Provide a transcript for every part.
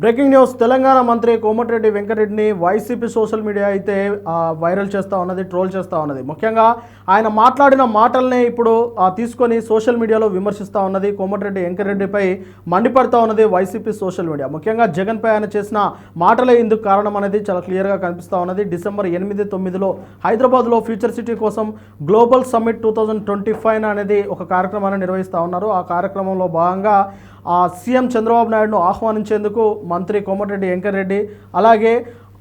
Breaking news. Telangana మంత్రి కోమటిరెడ్డి వెంకటరెడ్డిని YCP social media అయితే వైరల్ చేస్తూ ఉన్నది ట్రోల్ చేస్తూ ఉన్నది. ముఖ్యంగా ఆయన మాట్లాడిన మాటల్ని ఇప్పుడు తీసుకొని సోషల్ మీడియాలో విమర్శిస్తూ ఉన్నది. కోమటిరెడ్డి వెంకటరెడ్డిపై మండిపడుతూ ఉన్నది వైసీపీ సోషల్ మీడియా. ముఖ్యంగా జగన్పై ఆయన చేసిన మాటలే ఇందుకు కారణం అనేది చాలా క్లియర్గా కనిపిస్తూ ఉన్నది. డిసెంబర్ ఎనిమిది తొమ్మిదిలో హైదరాబాద్లో ఫ్యూచర్ సిటీ కోసం global summit two thousand twenty five అనేది ఒక కార్యక్రమాన్ని నిర్వహిస్తూ ఉన్నారు. ఆ కార్యక్రమంలో భాగంగా సీఎం చంద్రబాబు నాయుడును ఆహ్వానించేందుకు మంత్రి కోమటిరెడ్డి వెంకటరెడ్డి అలాగే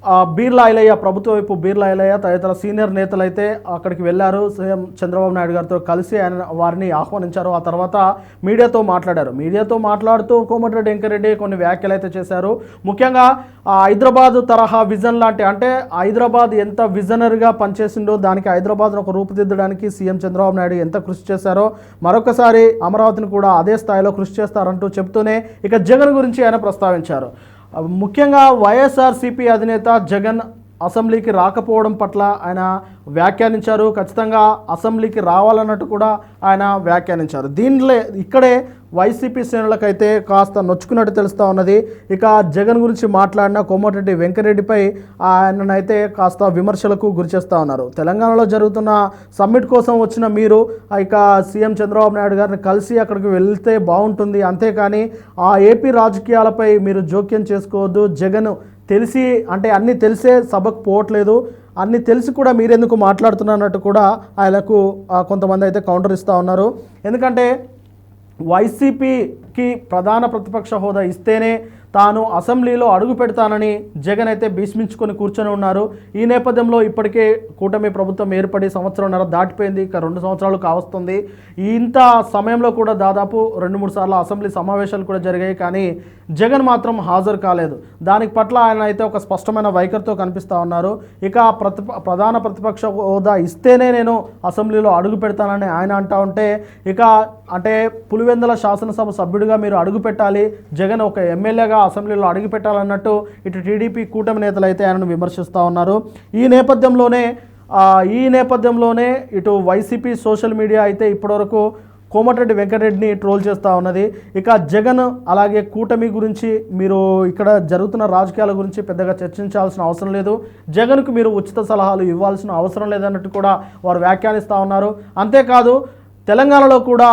ఆ, బీర్లా ఐలయ్య ప్రభుత్వ వైపు బీర్లా ఐలయ్య తదితర సీనియర్ నేతలు అయితే అక్కడికి వెళ్ళారు. సీఎం చంద్రబాబు నాయుడు గారితో కలిసి ఆయన వారిని ఆహ్వానించారు. ఆ తర్వాత మీడియాతో మాట్లాడారు. మీడియాతో మాట్లాడుతూ కోమటిరెడ్డి వెంకరెడ్డి కొన్ని వ్యాఖ్యలు అయితే చేశారు. ముఖ్యంగా హైదరాబాద్ తరహా విజన్ లాంటి అంటే హైదరాబాద్ ఎంత విజనరీగా పనిచేసిందో దానికి హైదరాబాద్ను ఒక రూపుదిద్దడానికి సీఎం చంద్రబాబు నాయుడు ఎంత కృషి చేశారో మరొకసారి అమరావతిని కూడా అదే స్థాయిలో కృషి చేస్తారంటూ చెప్తూనే ఇక జగన్ గురించి ఆయన ప్రస్తావించారు. ముఖ్యంగా వైఎస్ఆర్సీపీ అధినేత జగన్ అసెంబ్లీకి రాకపోవడం పట్ల ఆయన వ్యాఖ్యానించారు. ఖచ్చితంగా అసెంబ్లీకి రావాలన్నట్టు కూడా ఆయన వ్యాఖ్యానించారు. దీనిలో ఇక్కడే వైసీపీ శ్రేణులకైతే కాస్త నొచ్చుకున్నట్టు తెలుస్తూ ఉన్నది. ఇక జగన్ గురించి మాట్లాడిన కోమటిరెడ్డి వెంకరెడ్డిపై ఆయననైతే కాస్త విమర్శలకు గురిచేస్తూ ఉన్నారు. తెలంగాణలో జరుగుతున్న సమ్మిట్ కోసం వచ్చిన మీరు ఇక సీఎం చంద్రబాబు నాయుడు గారిని కలిసి అక్కడికి వెళ్తే బాగుంటుంది. అంతేకాని ఆ ఏపీ రాజకీయాలపై మీరు జోక్యం చేసుకోవద్దు. జగన్ తెలిసి అంటే అన్నీ తెలిసే సభకు పోవట్లేదు. అన్నీ తెలిసి కూడా మీరెందుకు మాట్లాడుతున్నట్టు కూడా ఆయనకు కొంతమంది అయితే కౌంటర్ ఇస్తూ ఉన్నారు. ఎందుకంటే వైసీపీకి ప్రధాన ప్రతిపక్ష హోదా ఇస్తేనే తాను అసెంబ్లీలో అడుగు పెడతానని జగన్ అయితే భీష్మించుకొని కూర్చొని ఉన్నారు. ఈ నేపథ్యంలో ఇప్పటికే కూటమి ప్రభుత్వం ఏర్పడి సంవత్సరంన్నర దాటిపోయింది. ఇక రెండు సంవత్సరాలు కావస్తుంది. ఇంత సమయంలో కూడా దాదాపు రెండు మూడు సార్లు అసెంబ్లీ సమావేశాలు కూడా జరిగాయి. కానీ జగన్ మాత్రం హాజరు కాలేదు. దానికి పట్ల ఆయన అయితే ఒక స్పష్టమైన వైఖరితో కనిపిస్తూ ఉన్నారు. ఇక ప్రతి ప్రధాన ప్రతిపక్ష హోదా ఇస్తేనే నేను అసెంబ్లీలో అడుగు పెడతానని ఆయన అంటా ఉంటే ఇక అంటే పులివెందుల శాసనసభ సభ్యుడిగా మీరు అడుగు పెట్టాలి. జగన్ ఒక ఎమ్మెల్యేగా అసెంబ్లీలో అడుగుపెట్టాలన్నట్టు ఇటు టీడీపీ కూటమి నేతలు అయితే ఆయనను విమర్శిస్తూ ఉన్నారు. ఈ నేపథ్యంలోనే ఈ నేపథ్యంలోనే ఇటు వైసీపీ సోషల్ మీడియా అయితే ఇప్పటివరకు కోమటిరెడ్డి వెంకటరెడ్డిని ట్రోల్ చేస్తూ ఉన్నది. ఇక జగన్ అలాగే కూటమి గురించి మీరు ఇక్కడ జరుగుతున్న రాజకీయాల గురించి పెద్దగా చర్చించాల్సిన అవసరం లేదు. జగన్కు మీరు ఉచిత సలహాలు ఇవ్వాల్సిన అవసరం లేదన్నట్టు కూడా వారు వ్యాఖ్యానిస్తూ ఉన్నారు. అంతేకాదు తెలంగాణలో కూడా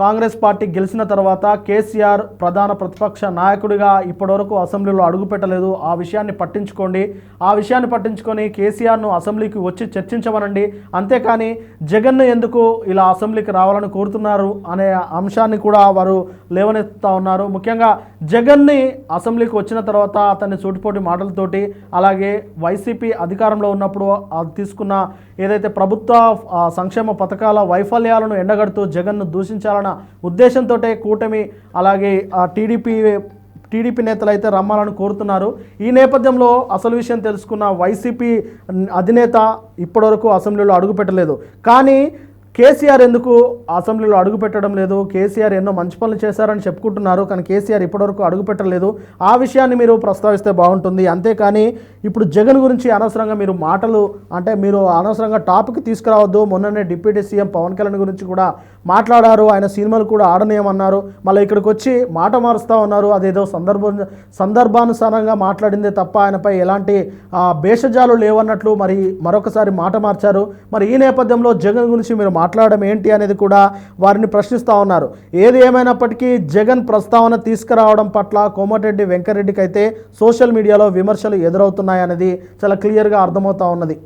కాంగ్రెస్ పార్టీ గెలిచిన తర్వాత కేసీఆర్ ప్రధాన ప్రతిపక్ష నాయకుడిగా ఇప్పటివరకు అసెంబ్లీలో అడుగుపెట్టలేదు ఆ విషయాన్ని పట్టించుకోండి. ఆ విషయాన్ని పట్టించుకొని కేసీఆర్ను అసెంబ్లీకి వచ్చి చర్చించమనండి. అంతేకాని జగన్ను ఎందుకు ఇలా అసెంబ్లీకి రావాలని కోరుతున్నారు అనే అంశాన్ని కూడా వారు లేవనెత్తుతా ఉన్నారు. ముఖ్యంగా జగన్ని అసెంబ్లీకి వచ్చిన తర్వాత అతన్ని సూటిపోటి మాటలతోటి అలాగే వైసీపీ అధికారంలో ఉన్నప్పుడు అది తీసుకున్న ఏదైతే ప్రభుత్వ సంక్షేమ పథకాల వైఫల్యాలను ఎండగడుతూ జగన్ను దూషించాలని దూషించాలన్న ఉద్దేశంతో కూటమి అలాగే ఆ టీడీపీ టీడీపీ నేతలు అయితే రమ్మాలని కోరుతున్నారు. ఈ నేపథ్యంలో అసలు విషయం తెలుసుకున్న వైసీపీ అధినేత ఇప్పటివరకు అసెంబ్లీలో అడుగుపెట్టలేదు కానీ కేసీఆర్ ఎందుకు అసెంబ్లీలో అడుగు పెట్టడం లేదు? కేసీఆర్ ఎన్నో మంచి పనులు చేశారని చెప్పుకుంటున్నారు. కానీ కేసీఆర్ ఇప్పటివరకు అడుగు పెట్టలేదు. ఆ విషయాన్ని మీరు ప్రస్తావిస్తే బాగుంటుంది. అంతేకాని ఇప్పుడు జగన్ గురించి అనవసరంగా మీరు మాటలు అంటే మీరు అనవసరంగా టాపిక్ తీసుకురావద్దు. మొన్ననే డిప్యూటీ సీఎం పవన్ కళ్యాణ్ గురించి కూడా మాట్లాడారు. ఆయన సినిమాలు కూడా ఆడనీయమన్నారు. మళ్ళీ ఇక్కడికి వచ్చి మాట మారుస్తూ ఉన్నారు. అదేదో సందర్భం సందర్భానుసారంగా మాట్లాడిందే తప్ప ఆయనపై ఎలాంటి భేషజాలు లేవన్నట్లు మరి మరొకసారి మాట మార్చారు. మరి ఈ నేపథ్యంలో జగన్ గురించి మీరు మాట్లాడడం ఏంటి అనేది కూడా వారిని ప్రశ్నిస్తూ ఉన్నారు. ఏది ఏమైనప్పటికీ జగన్ ప్రస్తావన తీసుకురావడం పట్ల కోమటిరెడ్డి వెంకరెడ్డికి అయితే సోషల్ మీడియాలో విమర్శలు ఉన్నాయనేది చాలా క్లియర్గా అర్థమవుతా ఉన్నది.